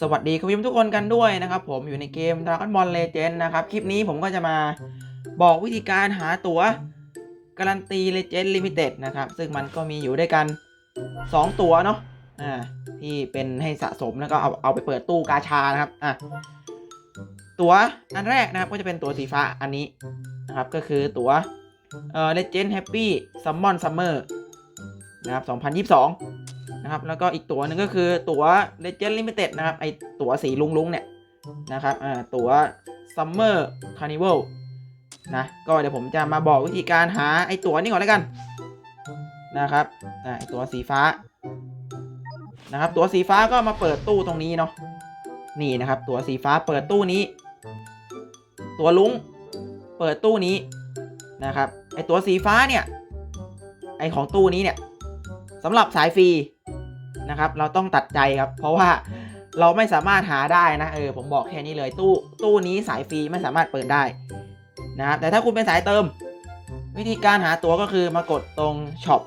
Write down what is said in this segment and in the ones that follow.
สวัสดีคุณผู้ชมทุกคนกันด้วยนะครับผมอยู่ในเกม Dragon Ball Legend นะครับ คลิปนี้ผมก็จะมาบอกวิธีการหาตั๋วการันตี Legend Limited นะครับ ซึ่งมันก็มีอยู่ด้วยกัน 2 ตั๋วเนาะอ่าที่เป็นให้สะสมแล้วก็เอาเอาไปเปิดตู้กาชานะครับอะตั๋วอันแรกนะครับก็จะเป็นตั๋วสีฟ้าอันนี้นะครับก็คือตั๋วเอ่อ Legend Happy Summon Summer นะครับ 2022 นะครับแล้วก็อีกตัวหนึ่งก็คือตั๋ว Legend Limited นะครับไอตัวสีลุงๆเนี่ยนะครับอ่าตั๋ว Summer Carnival นะก็เดี๋ยวผมจะมาบอกวิธีการหาไอตัวนี้ก่อนแล้วกันนะครับอ่าไอตัวสีฟ้านะครับตัวสีฟ้าก็มาเปิดตู้ตรงนี้เนาะนี่นะครับ ตัวสีฟ้าเปิดตู้นี้ ตัวลุงเปิดตู้นี้นะครับไอตัวสีฟ้าเนี่ยไอของตู้นี้เนี่ยสำหรับสายฟรี นะครับ เราต้องตัดใจครับ เพราะว่าเราไม่สามารถหาได้นะ เออ ผมบอกแค่นี้เลย ตู้ตู้นี้สายฟรีไม่สามารถเปิดได้นะครับ แต่ถ้าคุณเป็นสายเติม วิธีการหาตั๋วก็คือมากดตรงช็อป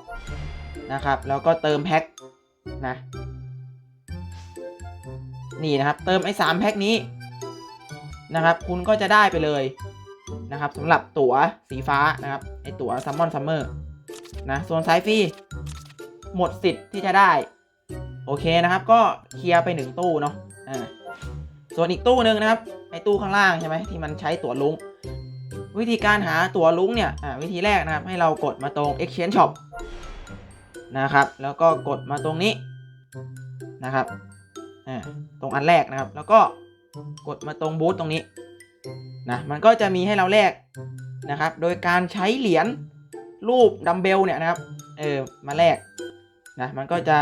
นะครับ แล้วก็เติมแพ็คนะ นี่นะครับ เติมไอ้สามแพ็คนี้นะครับ คุณก็จะได้ไปเลยนะครับสำหรับตั๋วสีฟ้านะครับ ไอตั๋วซัมมอนซัมเมอร์นะ ส่วนสายฟรีหมดสิทธิ์ที่จะได้ โอเคนะครับ ก็เคลียร์ไปหนึ่งตู้เนาะอ่าส่วนอีกตู้หนึ่งนะครับไอตู้ข้างล่างใช่ไหมที่มันใช้ตั๋วลุงวิธีการหาตั๋วลุงเนี่ยวิธีแรกนะครับ ให้เรากดมาตรง exchange shop นะครับ แล้วก็กดมาตรงนี้นะครับตรงอันแรกนะครับ แล้วก็กดมาตรงบูธตรงนี้นะมันก็จะมีให้เราแลกนะครับ โดยการใช้เหรียญรูปดัมเบลเนี่ยนะครับเออมาแลกนะมันก็จะ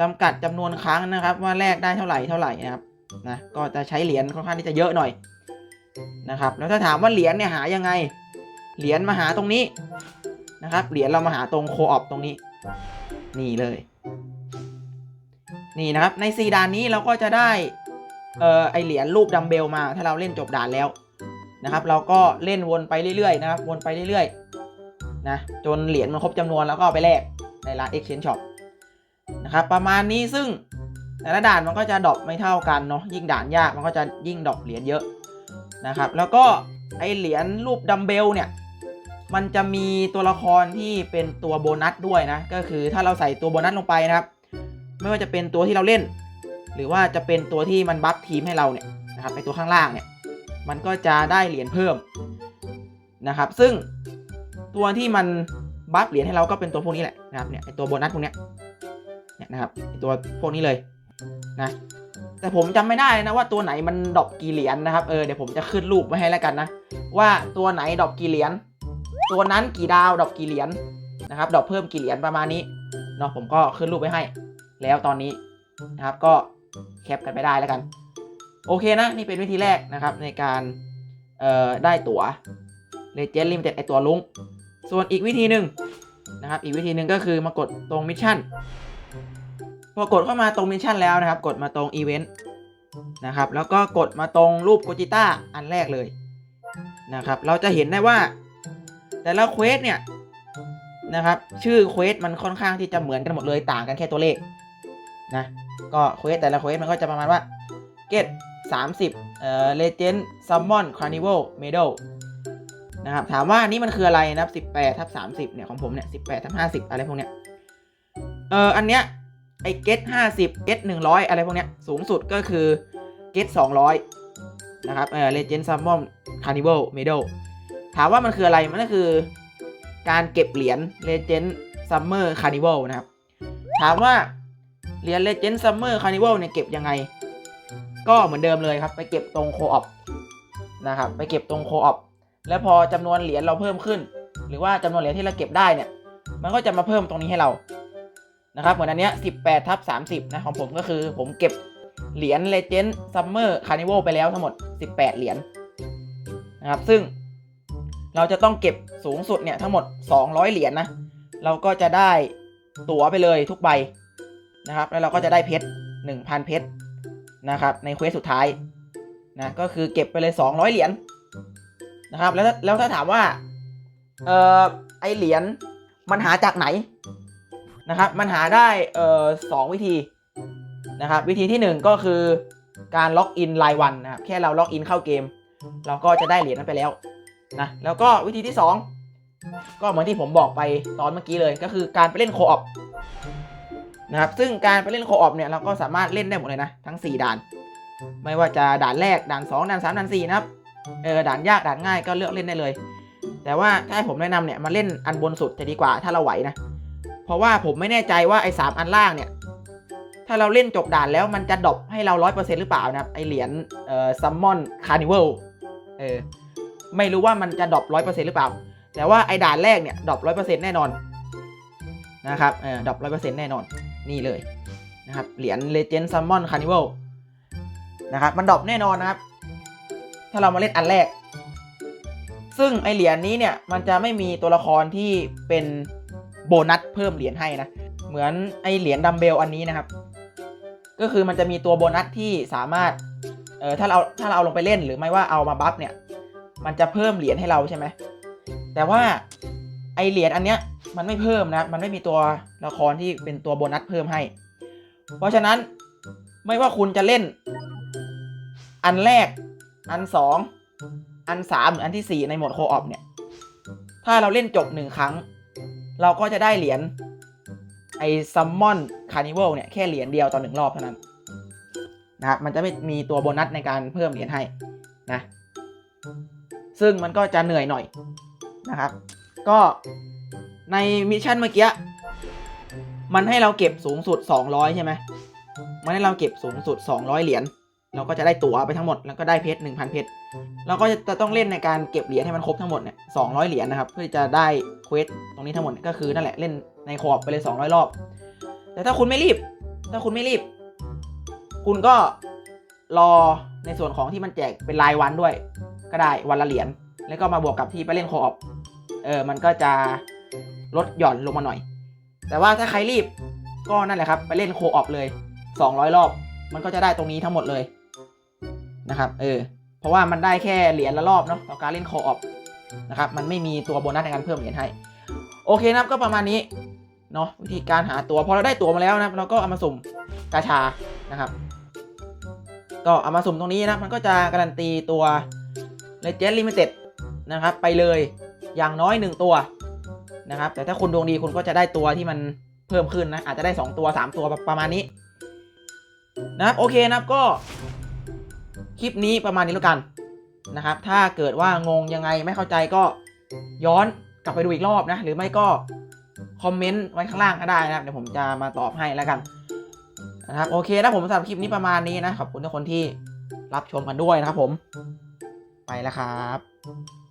จำกัดจำนวนครั้งนะครับ ว่าแลกได้เท่าไหร่เท่าไหร่นะครับนะก็จะใช้เหรียญค่อนข้างที่จะเยอะหน่อยนะครับแล้วถ้าถามว่าเหรียญเนี่ยหายังไง เหรียญมาหาตรงนี้นะครับเหรียญเรามาหาตรงโคออปตรงนี้ นี่เลย นี่นะครับในซีด่านนี้เราก็จะได้เอ่อไอเหรียญรูปดัมเบลมา ถ้าเราเล่นจบด่านแล้วนะครับ เราก็เล่นวนไปเรื่อยๆนะครับ วนไปเรื่อยๆนะจนเหรียญมันครบจำนวนแล้วก็เอาไปแลกในร้าน Exchange Shop นะครับประมาณนี้ซึ่งแต่ละด่านมันก็จะดรอปไม่เท่ากันเนาะยิ่งด่านยากมันก็จะยิ่งดรอปเหรียญเยอะนะครับ แล้วก็ไอเหรียญรูปดัมเบลเนี่ยมันจะมีตัวละครที่เป็นตัวโบนัสด้วยนะ ก็คือถ้าเราใส่ตัวโบนัสลงไปนะครับ ไม่ว่าจะเป็นตัวที่เราเล่น หรือว่าจะเป็นตัวที่มันบัฟทีมให้เราเนี่ยนะครับไอตัวข้างล่างเนี่ยมันก็จะได้เหรียญเพิ่มนะครับ ซึ่งตัวที่มันบัฟเหรียญให้เราก็เป็นตัวพวกนี้แหละนะครับเนี่ยไอตัวโบนัสพวกเนี้ย นะครับตัวพวกนี้เลยนะแต่ผมจำไม่ได้นะว่าตัวไหนมันดอปกี่เหรียญนะครับเออเดี๋ยวผมจะขึ้นรูปไว้ให้แล้วกันนะ ว่าตัวไหนดอปกี่เหรียญตัวนั้นกี่ดาวดอปกี่เหรียญนะครับ ดอปเพิ่มกี่เหรียญประมาณนี้เนาะผมก็ขึ้นรูปไว้ให้ แล้วตอนนี้นะครับก็แคปกันไปได้แล้วกัน โอเคนะ นี่เป็นวิธีแรกนะครับในการเอ่อได้ตั๋ว Legend Limited ไอตัวลุงส่วนอีกวิธีหนึ่งนะครับ อีกวิธีหนึ่งก็คือมากดตรงมิชชั่น พอกดเข้ามาตรงมิชชั่นแล้วนะครับ กดมาตรงอีเวนต์นะครับ แล้วก็กดมาตรงรูปโกจิต้าอันแรกเลยนะครับ เราจะเห็นได้ว่า แต่ละเควสเนี่ยนะครับ ชื่อเควสมันค่อนข้างที่จะเหมือนกันหมดเลยต่างกันแค่ตัวเลขนะก็เควสแต่ละเควสมันก็จะประมาณว่า get 30เอ่อ legend summon carnival medal นะครับถามว่านี่มันคืออะไรนะครับ18ทับ30เนี่ยของผมเนี่ย18ทับ50 อะไรพวกเนี้ยเอออันเนี้ย ไอ้ get 50 get 100อยอะไรพวกเนี้ยสูงสุดก็คือ get 200นะครับเออ legend summon carnival medal ถามว่ามันคืออะไรมันก็คือ การเก็บเหรียญ legend summer carnival นะครับ ถามว่าเหรียญ legend summer carnival เนี่ยเก็บยังไง ก็เหมือนเดิมเลยครับ ไปเก็บตรงโคออปนะครับไปเก็บตรงโคออปแล้วพอจำนวนเหรียญเราเพิ่มขึ้น หรือว่าจำนวนเหรียญที่เราเก็บได้เนี่ย มันก็จะมาเพิ่มตรงนี้ให้เรา นะครับเหมือนอันเนี้ย18ทับ30 นะของผมก็คือผมเก็บเหรียญ Legend Summer Carnival ไปแล้วทั้งหมด 18 เหรียญนะครับซึ่งเราจะต้องเก็บสูงสุดเนี่ยทั้งหมด 200 เหรียญนะเราก็จะได้ตั๋วไปเลยทุกใบนะครับ แล้วเราก็จะได้เพชร1,000 เพชรนะครับในเควสสุดท้ายนะก็คือเก็บไปเลย 200 เหรียญนะครับแล้วแล้วถ้าถามว่าเออไอเหรียญมันหาจากไหน นะครับมันหาได้เอ่อสองวิธีนะครับวิธีที่หนึ่งก็คือการล็อกอินรายวันนะครับแค่เราล็อกอินเข้าเกม เราก็จะได้เหรียญนั้นไปแล้วนะแล้วก็วิธีที่สองก็เหมือนที่ผมบอกไปตอนเมื่อกี้เลยก็คือการไปเล่นโคออปนะครับซึ่งการไปเล่นโคออปเนี่ยเราก็สามารถเล่นได้หมดเลยนะทั้ง 4 ด่าน ไม่ว่าจะด่านแรกด่าน 2 ด่าน 3 ด่าน 4 นะครับเออด่านยากด่านง่ายก็เลือกเล่นได้เลย แต่ว่าถ้าให้ผมแนะนำเนี่ยมาเล่นอันบนสุดจะดีกว่าถ้าเราไหวนะ เพราะว่าผมไม่แน่ใจว่าไอ้สามอันล่างเนี่ย ถ้าเราเล่นจบด่านแล้วมันจะดรอปให้เราร้อยเปอร์เซ็นต์หรือเปล่านะครับ ไอเหรียญเอ่อซัมมอนคาร์นิวัลเออไม่รู้ว่ามันจะดรอปร้อยเปอร์เซ็นต์หรือเปล่า แต่ว่าไอ้ด่านแรกเนี่ยดรอปร้อยเปอร์เซ็นต์แน่นอนนะครับเออดรอปร้อยเปอร์เซ็นต์แน่นอนนี่เลยนะครับเหรียญเลเจนด์ซัมมอนคาร์นิวัลนะครับมันดรอปแน่นอนนะครับ ถ้าเรามาเล่นอันแรก ซึ่งไอเหรียญนี้เนี่ยมันจะไม่มีตัวละครที่เป็น บนัสเพิ่มเหรียญให้นะ เหมือนไอเหรียญดัมเบลอันนี้นะครับ ก็คือมันจะมีตัวโบนัสที่สามารถ เออถ้าเราถ้าเราเอาลงไปเล่นหรือไม่ว่าเอามาบัฟเนี่ย มันจะเพิ่มเหรียญให้เราใช่ไหม แต่ว่าไอเหรียญอันเนี้ยมันไม่เพิ่มนะ มันไม่มีตัวละครที่เป็นตัวโบนัสเพิ่มให้ เพราะฉะนั้นไม่ว่าคุณจะเล่น อันแรก อันสอง อันสามหรืออันที่สี่ในโหมดโคออปเนี่ย ถ้าเราเล่นจบหนึ่งครั้ง เราก็จะได้เหรียญไอซัมมอนคาร์นิวัลเนี่ย แค่เหรียญเดียวต่อหนึ่งรอบเท่านั้นนะครับมันจะไม่มีตัวโบนัสในการเพิ่มเหรียญให้นะซึ่งมันก็จะเหนื่อยหน่อยนะครับ ก็ในมิชชั่นเมื่อกี้มันให้เราเก็บสูงสุด 200 ใช่ไหมมันให้เราเก็บสูงสุด 200 เหรียญ เราก็จะได้ตั๋วไปทั้งหมด แล้วก็ได้เพชร1,000เพชรเราก็จะต้องเล่นในการเก็บเหรียญให้มันครบทั้งหมดเนี่ย200เหรียญนะครับ เพื่อจะได้เควสตรงนี้ทั้งหมดก็คือนั่นแหละเล่นในขอบไปเลย200รอบ แต่ถ้าคุณไม่รีบ ถ้าคุณไม่รีบ คุณก็รอในส่วนของที่มันแจกเป็นรายวันด้วย ก็ได้วันละเหรียญแล้วก็มาบวกกับที่ไปเล่นโคออปเออมันก็จะลดหย่อนลงมาหน่อย แต่ว่าถ้าใครรีบก็นั่นแหละครับ ไปเล่นโคออปเลย 200 รอบ มันก็จะได้ตรงนี้ทั้งหมดเลย นะครับเออเพราะว่ามันได้แค่เหรียญละรอบเนาะต่อการเล่นคออปนะครับมันไม่มีตัวโบนัสในการเพิ่มเหรียญให้โอเคนะครับก็ประมาณนี้เนาะวิธีการหาตัวพอเราได้ตัวมาแล้วนะเราก็เอามาสุ่มกาชานะครับ ก็เอามาสุ่มตรงนี้นะมันก็จะการันตีตัว Legend Limited นะครับไปเลยอย่างน้อย 1 ตัวนะครับ แต่ถ้าคุณดวงดีคุณก็จะได้ตัวที่มันเพิ่มขึ้นนะอาจจะได้ 2 ตัว 3 ตัวประมาณนี้นะครับโอเคนะครับก็ คลิปนี้ประมาณนี้แล้วกันนะครับ ถ้าเกิดว่างงยังไงไม่เข้าใจก็ย้อนกลับไปดูอีกรอบนะ หรือไม่ก็คอมเมนต์ไว้ข้างล่างก็ได้นะครับ เดี๋ยวผมจะมาตอบให้แล้วกันนะครับ โอเคนะผมสำหรับคลิปนี้ประมาณนี้นะ ขอบคุณทุกคนที่รับชมกันด้วยนะครับผม ไปแล้วครับ